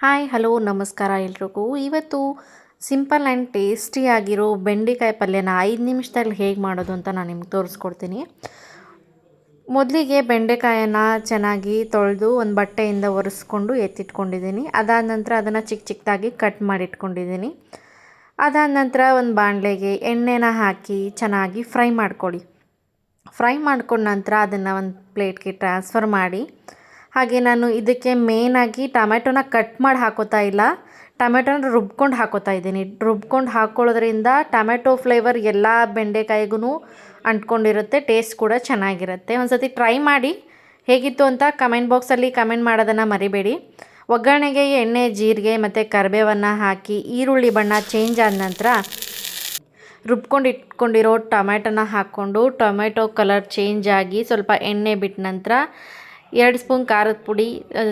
Hi, hello, ನಮಸ್ಕಾರ ಎಲ್ರಿಗೂ. ಇವತ್ತು ಸಿಂಪಲ್ ಆ್ಯಂಡ್ ಟೇಸ್ಟಿಯಾಗಿರೋ ಬೆಂಡೆಕಾಯಿ ಪಲ್ಯನ ಐದು ನಿಮಿಷದಲ್ಲಿ ಹೇಗೆ ಮಾಡೋದು ಅಂತ ನಾನು ನಿಮ್ಗೆ ತೋರಿಸ್ಕೊಡ್ತೀನಿ. ಮೊದಲಿಗೆ ಬೆಂಡೆಕಾಯನ್ನು ಚೆನ್ನಾಗಿ ತೊಳೆದು ಒಂದು ಬಟ್ಟೆಯಿಂದ ಒರೆಸ್ಕೊಂಡು ಎತ್ತಿಟ್ಕೊಂಡಿದ್ದೀನಿ. ಅದಾದ ನಂತರ ಅದನ್ನು ಚಿಕ್ಕ ಚಿಕ್ಕದಾಗಿ ಕಟ್ ಮಾಡಿಟ್ಕೊಂಡಿದ್ದೀನಿ. ಅದಾದ ನಂತರ ಒಂದು ಬಾಣಲೆಗೆ ಎಣ್ಣೆನ ಹಾಕಿ ಚೆನ್ನಾಗಿ ಫ್ರೈ ಮಾಡ್ಕೊಳ್ಳಿ. ಫ್ರೈ ಮಾಡ್ಕೊಂಡ ನಂತರ ಅದನ್ನು ಒಂದು ಪ್ಲೇಟ್ಗೆ ಟ್ರಾನ್ಸ್ಫರ್ ಮಾಡಿ ಹಾಗೆ ನಾನು ಇದಕ್ಕೆ ಮೇನಾಗಿ ಟೊಮೆಟೊನ ಕಟ್ ಮಾಡಿ ಹಾಕೋತಾ ಇಲ್ಲ. ಟೊಮೆಟೊನ ರುಬ್ಕೊಂಡು ಹಾಕೋತಾ ಇದ್ದೀನಿ. ರುಬ್ಕೊಂಡು ಹಾಕ್ಕೊಳ್ಳೋದ್ರಿಂದ ಟೊಮೆಟೊ ಫ್ಲೇವರ್ ಎಲ್ಲ ಬೆಂಡೆಕಾಯಿಗೂ ಅಂಟ್ಕೊಂಡಿರುತ್ತೆ ಟೇಸ್ಟ್ ಕೂಡ ಚೆನ್ನಾಗಿರುತ್ತೆ. ಒಂದು ಸತಿ ಟ್ರೈ ಮಾಡಿ, ಹೇಗಿತ್ತು ಅಂತ ಕಮೆಂಟ್ ಬಾಕ್ಸಲ್ಲಿ ಕಮೆಂಟ್ ಮಾಡೋದನ್ನು ಮರಿಬೇಡಿ. ಒಗ್ಗರಣೆಗೆ ಎಣ್ಣೆ, ಜೀರಿಗೆ ಮತ್ತು ಕರಿಬೇವನ್ನು ಹಾಕಿ ಈರುಳ್ಳಿ ಬಣ್ಣ ಚೇಂಜ್ ಆದ ನಂತರ ರುಬ್ಕೊಂಡು ಇಟ್ಕೊಂಡಿರೋ ಟೊಮೆಟೊನ ಹಾಕ್ಕೊಂಡು ಟೊಮೆಟೊ ಕಲರ್ ಚೇಂಜ್ ಆಗಿ ಸ್ವಲ್ಪ ಎಣ್ಣೆ ಬಿಟ್ಟ ನಂತರ ಎರಡು ಸ್ಪೂನ್ ಖಾರದ ಪುಡಿ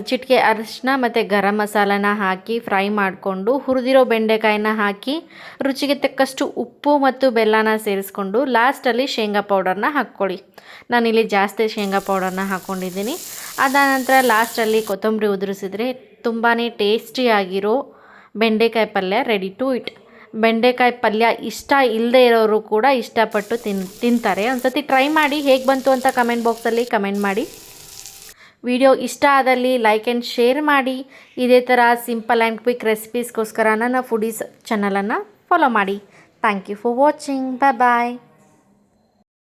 ಚಿಟಿಕೆ ಅರಿಶಿನ ಮತ್ತು ಗರಂ ಮಸಾಲನ ಹಾಕಿ ಫ್ರೈ ಮಾಡಿಕೊಂಡು, ಹುರಿದಿರೋ ಬೆಂಡೆಕಾಯಿನ ಹಾಕಿ, ರುಚಿಗೆ ತಕ್ಕಷ್ಟು ಉಪ್ಪು ಮತ್ತು ಬೆಲ್ಲನ ಸೇರಿಸ್ಕೊಂಡು ಲಾಸ್ಟಲ್ಲಿ ಶೇಂಗಾ ಪೌಡರ್ನ ಹಾಕ್ಕೊಳ್ಳಿ. ನಾನಿಲ್ಲಿ ಜಾಸ್ತಿ ಶೇಂಗಾ ಪೌಡರ್ನ ಹಾಕ್ಕೊಂಡಿದ್ದೀನಿ. ಅದಾದ ನಂತರ ಲಾಸ್ಟಲ್ಲಿ ಕೊತ್ತಂಬರಿ ಉದುರಿಸಿದ್ರೆ ತುಂಬಾ ಟೇಸ್ಟಿಯಾಗಿರೋ ಬೆಂಡೆಕಾಯಿ ಪಲ್ಯ ರೆಡಿ ಟು ಇಟ್ ಬೆಂಡೆಕಾಯಿ ಪಲ್ಯ ಇಷ್ಟ ಇಲ್ಲದೆ ಇರೋರು ಕೂಡ ಇಷ್ಟಪಟ್ಟು ತಿನ್, ತಿಂತಾರೆ. ಒಂದು ಸತಿ ಟ್ರೈ ಮಾಡಿ ಹೇಗೆ ಬಂತು ಅಂತ ಕಮೆಂಟ್ ಬಾಕ್ಸಲ್ಲಿ ಕಮೆಂಟ್ ಮಾಡಿ. ವಿಡಿಯೋ ಇಷ್ಟ ಆದಲ್ಲಿ ಲೈಕ್ ಆ್ಯಂಡ್ ಶೇರ್ ಮಾಡಿ. ಇದೇ ಥರ ಸಿಂಪಲ್ ಆ್ಯಂಡ್ ಕ್ವಿಕ್ ರೆಸಿಪೀಸ್ಗೋಸ್ಕರ ನನ್ನ ಫುಡೀಸ್ ಚಾನಲನ್ನು ಫಾಲೋ ಮಾಡಿ. Thank you for watching bye bye